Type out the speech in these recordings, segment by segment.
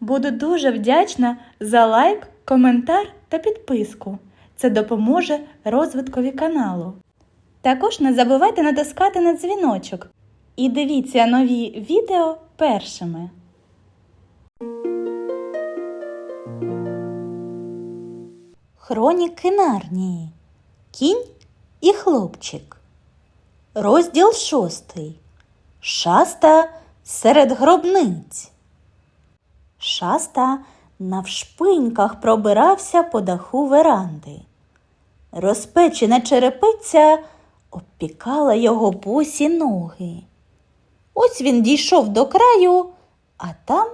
Буду дуже вдячна за лайк, коментар та підписку. Це допоможе розвиткові каналу. Також не забувайте натискати на дзвіночок і дивіться нові відео першими. Хроніки Нарнії. Кінь і хлопчик. Розділ шостий. Шаста серед гробниць. Шаста навшпиньках пробирався по даху веранди. Розпечена черепиця обпікала його босі ноги. Ось він дійшов до краю, а там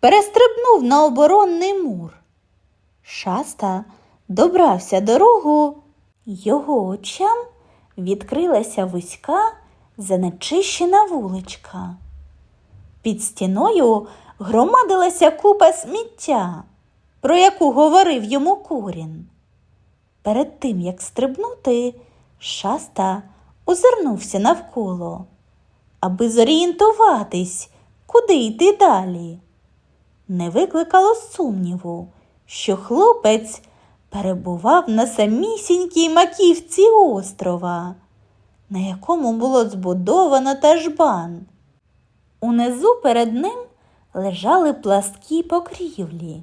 перестрибнув на оборонний мур. Шаста добрався дорогу, його очам відкрилася вузька занечищена вуличка. Під стіною громадилася купа сміття, про яку говорив йому курін. Перед тим, як стрибнути, шаста озирнувся навколо, аби зорієнтуватись, куди йти далі. Не викликало сумніву, що хлопець перебував на самісінькій маківці острова, на якому було збудовано тажбан. Унизу перед ним лежали пласкі покрівлі,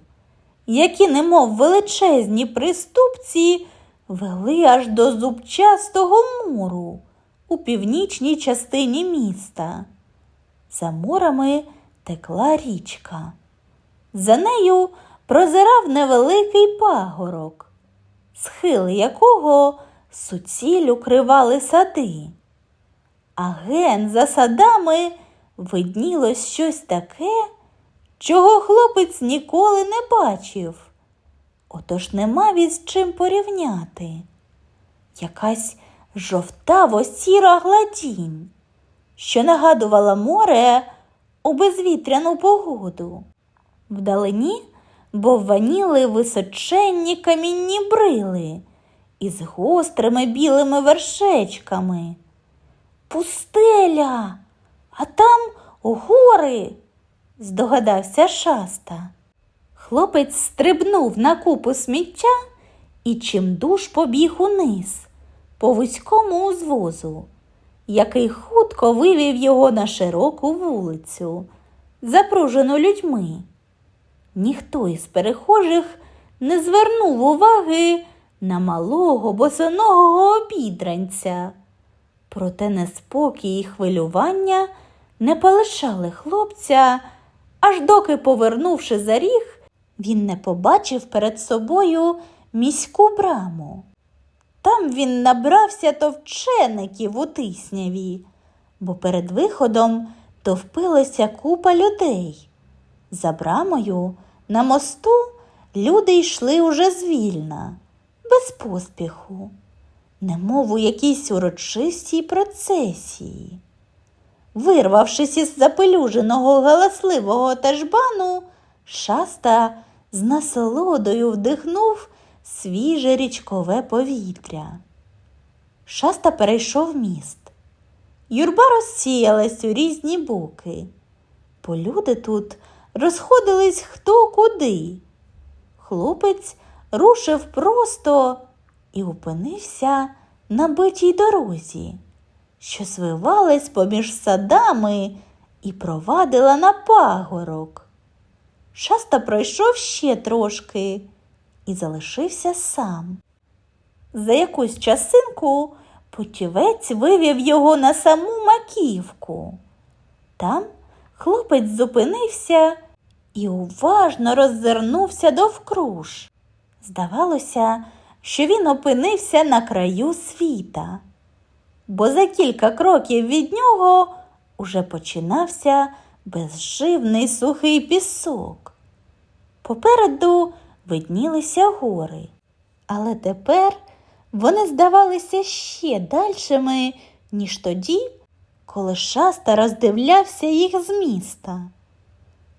які, немов величезні приступці, вели аж до зубчастого муру у північній частині міста. За мурами текла річка. За нею прозирав невеликий пагорок, схили якого суціль укривали сади. А ген за садами виднілось щось таке, чого хлопець ніколи не бачив. Отож нема від з чим порівняти. Якась жовтаво-сіра гладінь, що нагадувала море у безвітряну погоду. Вдалині бовваніли височенні камінні брили із гострими білими вершечками. Пустеля, а там гори, здогадався шаста. Хлопець стрибнув на купу сміття і чимдуж побіг униз по вузькому узвозу, який хутко вивів його на широку вулицю, запружену людьми. Ніхто із перехожих не звернув уваги на малого босоногого обідранця. Проте неспокій і хвилювання не полишали хлопця, аж доки, повернувши за ріг, він не побачив перед собою міську браму. Там він набрався товчеників у тисняві, бо перед виходом товпилася купа людей. За брамою на мосту люди йшли уже звільна, без поспіху, немов у якійсь урочистій процесії. Вирвавшись із запелюженого галасливого тажбану, шаста з насолодою вдихнув свіже річкове повітря. Шаста перейшов міст. Юрба розсіялась у різні боки, бо люди тут розходились хто куди. Хлопець рушив просто і опинився на битій дорозі, що звивалась поміж садами і провадила на пагорок. Шаста пройшов ще трошки і залишився сам. За якусь часинку путівець вивів його на саму маківку. Там хлопець зупинився і уважно роззирнувся довкруж. Здавалося, що він опинився на краю світа, бо за кілька кроків від нього уже починався безживний сухий пісок. Попереду виднілися гори, але тепер вони здавалися ще дальшими, ніж тоді, коли шаста роздивлявся їх з міста.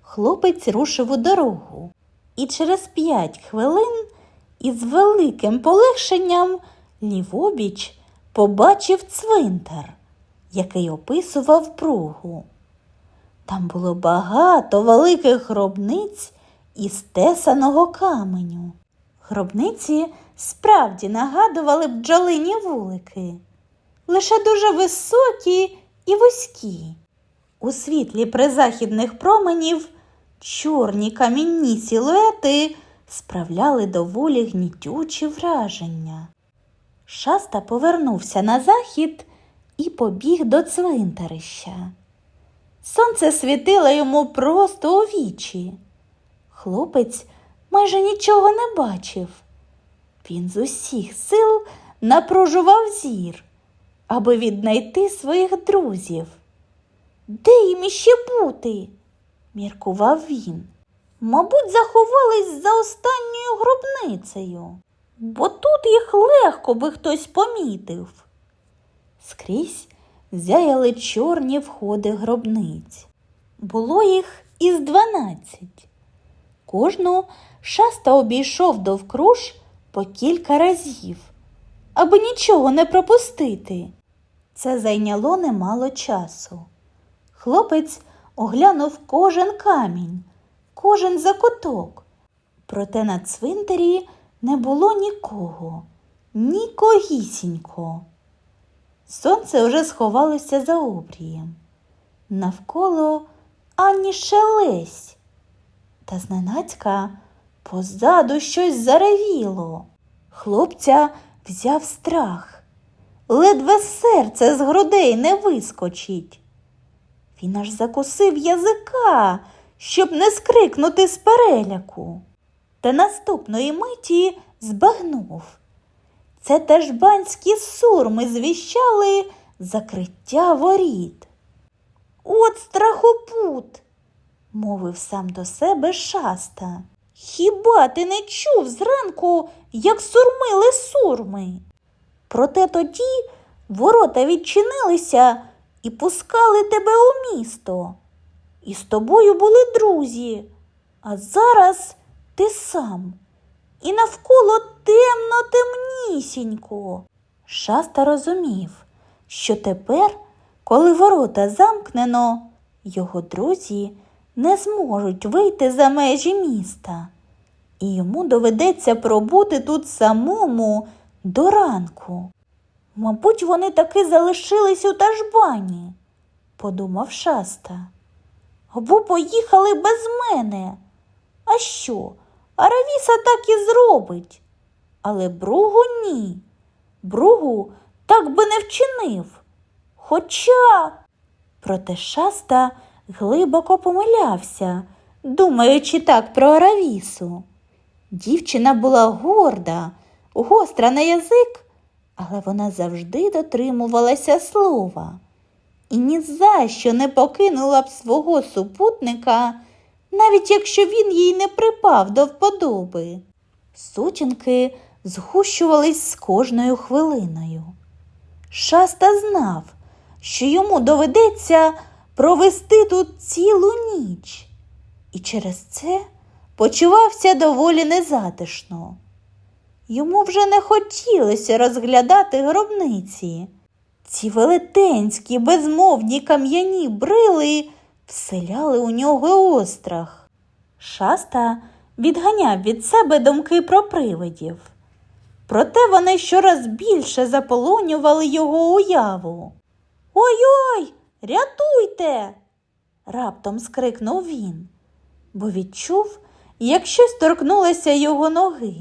Хлопець рушив у дорогу, і через п'ять хвилин із великим полегшенням лівобіч побачив цвинтар, який описував пругу. Там було багато великих гробниць із тесаного каменю. Гробниці справді нагадували бджолині вулики, лише дуже високі і вузькі. У світлі призахідних променів чорні камінні силуети справляли доволі гнітючі враження. Шаста повернувся на захід і побіг до цвинтарища. Сонце світило йому просто у вічі. Хлопець майже нічого не бачив. Він з усіх сил напружував зір, аби віднайти своїх друзів. Де їм іще бути? міркував він. Мабуть, заховались за останньою гробницею, бо тут їх легко би хтось помітив. Скрізь зяяли чорні входи гробниць. Було їх із дванадцять. Кожну шаста обійшов довкруж по кілька разів, аби нічого не пропустити. Це зайняло немало часу. Хлопець оглянув кожен камінь, кожен закуток. Проте на цвинтарі не було нікого, нікогісінько. Сонце вже сховалося за обрієм. Навколо ані шелесь. Та зненацька позаду щось заревіло. Хлопця взяв страх. Ледве серце з грудей не вискочить. Він аж закусив язика, щоб не скрикнути з переляку. Та наступної миті збагнув. Це теж банські сурми звіщали закриття воріт. От страхопут, мовив сам до себе шаста. Хіба ти не чув зранку, як сурмили сурми? Проте тоді ворота відчинилися і пускали тебе у місто. І з тобою були друзі, а зараз ти сам. І навколо темно темнісінько. Шаста розумів, що тепер, коли ворота замкнено, його друзі не зможуть вийти за межі міста, і йому доведеться пробути тут самому до ранку. Мабуть, вони таки залишились у тажбані, подумав шаста. Або поїхали без мене. А що? Аравіса так і зробить. Але Бругу ні. Бругу так би не вчинив. Хоча, проте шаста глибоко помилявся, думаючи так про Аравісу. Дівчина була горда, гостра на язик, але вона завжди дотримувалася слова і ні за що не покинула б свого супутника, навіть якщо він їй не припав до вподоби. Сутінки згущувались з кожною хвилиною. Шаста знав, що йому доведеться провести тут цілу ніч, і через це почувався доволі незатишно. Йому вже не хотілося розглядати гробниці. Ці велетенські, безмовні кам'яні брили вселяли у нього острах. Шаста відганяв від себе думки про привидів. Проте вони щораз більше заполонювали його уяву. Ой-ой, рятуйте! раптом скрикнув він, бо відчув, як щось торкнулося його ноги.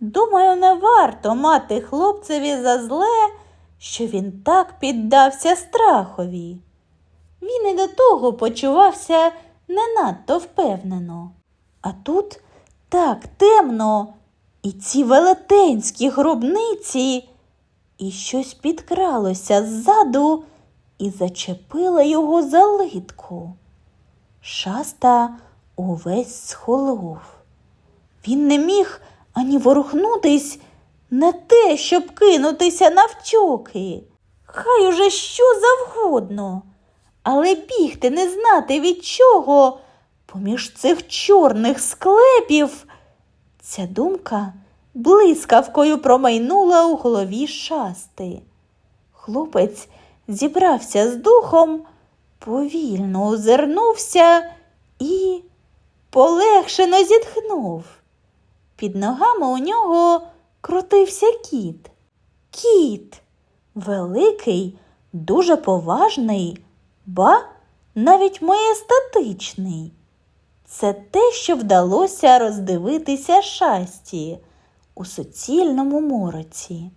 Думаю, не варто мати хлопцеві за зле, що він так піддався страхові. Він і до того почувався не надто впевнено. А тут так темно, і ці велетенські гробниці, і щось підкралося ззаду і зачепило його за литку. Шаста увесь схолов. Він не міг ані ворухнутись, не те, щоб кинутися навчоки. Хай уже що завгодно, але бігти не знати від чого поміж цих чорних склепів. Ця думка блискавкою промайнула у голові шасти. Хлопець зібрався з духом, повільно озирнувся і полегшено зітхнув. Під ногами у нього крутився кіт. Кіт великий, дуже поважний, ба навіть маєстатичний. Це те, що вдалося роздивитися шасті у суцільному мороці.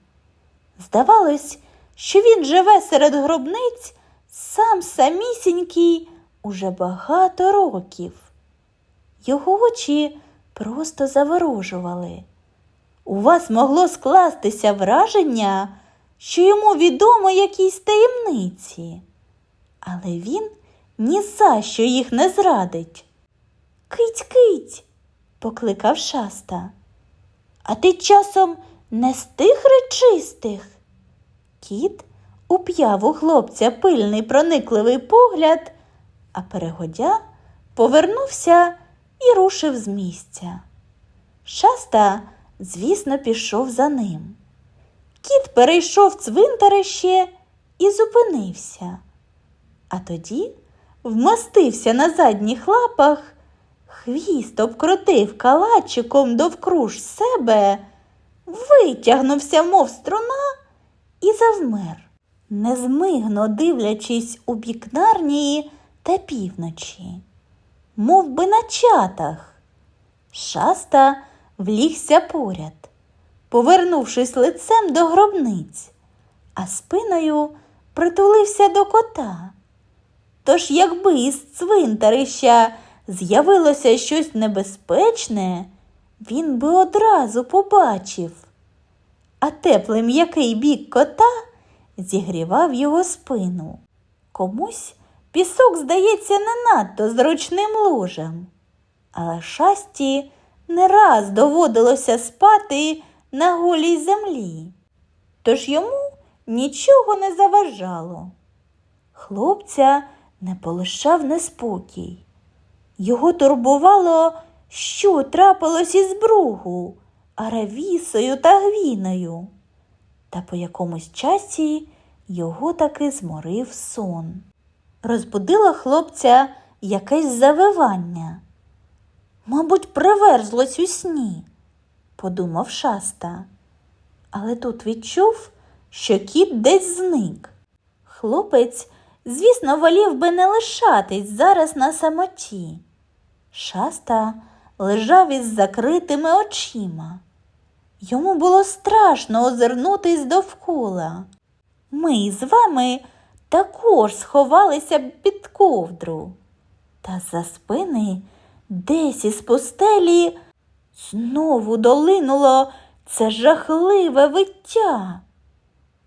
Здавалось, що він живе серед гробниць сам самісінький уже багато років. Його очі просто заворожували. У вас могло скластися враження, що йому відомо якісь таємниці, але він ні за що їх не зрадить. Кить, кить, покликав шаста. А ти часом не з тих речистих? Кіт уп'яв у хлопця пильний проникливий погляд, а перегодя повернувся і рушив з місця. Шаста, звісно, пішов за ним. Кіт перейшов цвинтарище і зупинився, а тоді вмостився на задніх лапах, хвіст обкрутив калачиком довкруж себе, витягнувся, мов струна, і завмер, незмигно дивлячись у бік Нарнії та півночі, мов би на чатах. Шаста влігся поряд, повернувшись лицем до гробниць, а спиною притулився до кота. Тож, якби із цвинтарища з'явилося щось небезпечне, він би одразу побачив. А теплий м'який бік кота зігрівав його спину. Комусь пісок здається не надто зручним ложем, але шасті не раз доводилося спати на голій землі, тож йому нічого не заважало. Хлопця не полишав неспокій. Його турбувало, що трапилось із бругу, аравісою та гвіною. Та по якомусь часі його таки зморив сон. Розбудило хлопця якесь завивання. Мабуть, приверзлось у сні, подумав шаста. Але тут відчув, що кіт десь зник. Хлопець, звісно, волів би не лишатись зараз на самоті. Шаста лежав із закритими очима. Йому було страшно озирнутись довкола. Ми з вами також сховалися під ковдру. Та за спини десь із постелі знову долинуло це жахливе виття.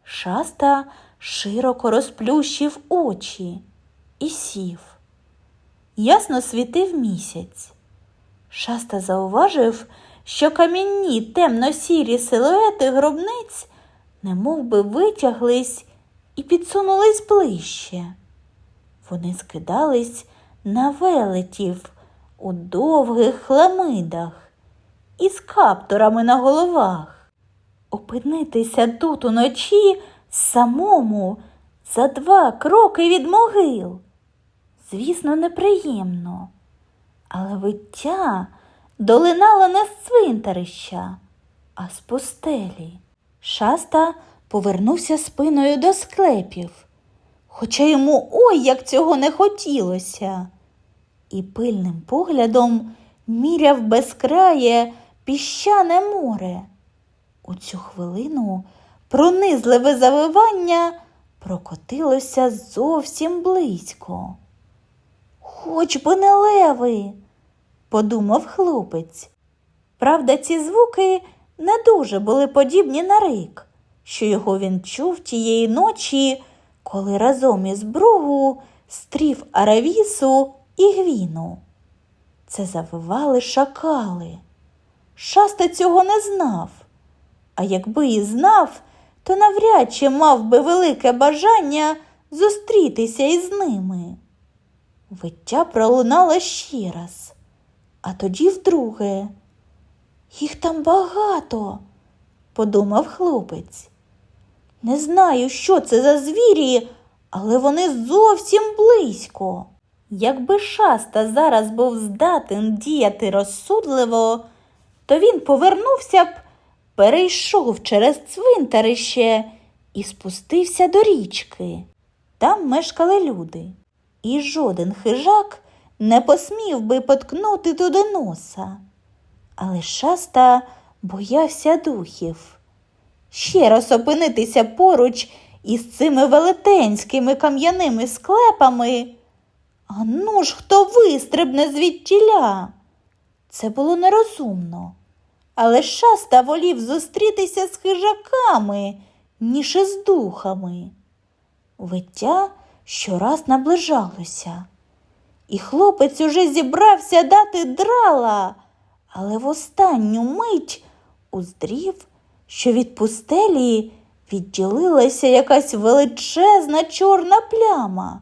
Шаста широко розплющив очі і сів. Ясно світив місяць. Шаста зауважив, що камінні темно-сірі силуети гробниць немов би витяглись і підсунулись ближче. Вони скидались на велетів у довгих хламидах із каптурами на головах. Опинитися тут уночі самому за два кроки від могил. Звісно, неприємно, але виття долинало не з цвинтарища, а з постелі. Шаста повернувся спиною до склепів, хоча йому ой як цього не хотілося, і пильним поглядом міряв безкрає піщане море. У цю хвилину пронизливе завивання прокотилося зовсім близько. Хоч би не леви, подумав хлопець. Правда, ці звуки не дуже були подібні на рик, що його він чув тієї ночі, коли разом із бругу стрів Аравісу і гвіну. Це завивали шакали. Шаста цього не знав, а якби і знав, то навряд чи мав би велике бажання зустрітися із ними. Виття пролунало ще раз, а тоді вдруге. Їх там багато, подумав хлопець. Не знаю, що це за звірі, але вони зовсім близько. Якби шаста зараз був здатен діяти розсудливо, то він повернувся б, перейшов через цвинтарище і спустився до річки. Там мешкали люди, і жоден хижак не посмів би поткнути туди носа. Але шаста боявся духів. Ще раз опинитися поруч із цими велетенськими кам'яними склепами. А ну ж хто вистрибне звідтіля? Це було нерозумно. Але шаста волів зустрітися з хижаками, ніж із духами. Виття щораз наближалося, і хлопець уже зібрався дати драла, але в останню мить уздрів, що від пустелі відділилася якась величезна чорна пляма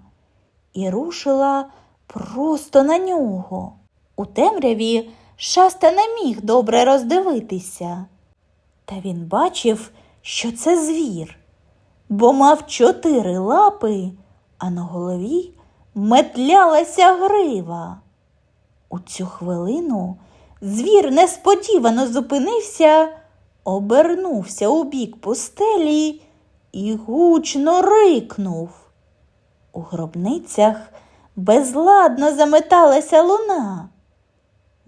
і рушила просто на нього. У темряві шаста не міг добре роздивитися. Та він бачив, що це звір, бо мав чотири лапи, а на голові метлялася грива. У цю хвилину звір несподівано зупинився, обернувся у бік пустелі і гучно рикнув. У гробницях безладно заметалася луна.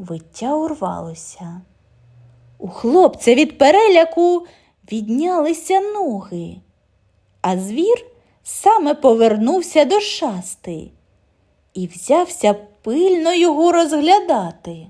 Виття урвалося. У хлопця від переляку віднялися ноги, а звір саме повернувся до шасти і взявся пильно його розглядати.